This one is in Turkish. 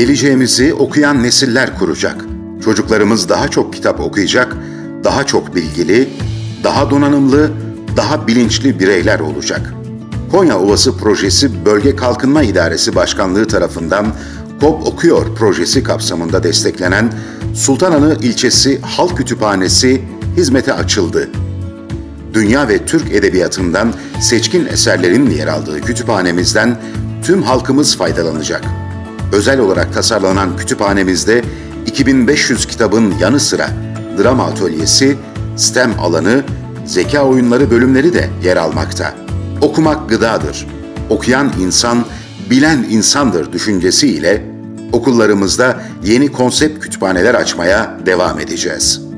Geleceğimizi okuyan nesiller kuracak. Çocuklarımız daha çok kitap okuyacak, daha çok bilgili, daha donanımlı, daha bilinçli bireyler olacak. Konya Ovası Projesi Bölge Kalkınma İdaresi Başkanlığı tarafından KOP Okuyor projesi kapsamında desteklenen Sultananı ilçesi Halk Kütüphanesi hizmete açıldı. Dünya ve Türk edebiyatından seçkin eserlerin yer aldığı kütüphanemizden tüm halkımız faydalanacak. Özel olarak tasarlanan kütüphanemizde 2500 kitabın yanı sıra drama atölyesi, STEM alanı, zeka oyunları bölümleri de yer almakta. Okumak gıdadır. Okuyan insan, bilen insandır düşüncesiyle okullarımızda yeni konsept kütüphaneler açmaya devam edeceğiz.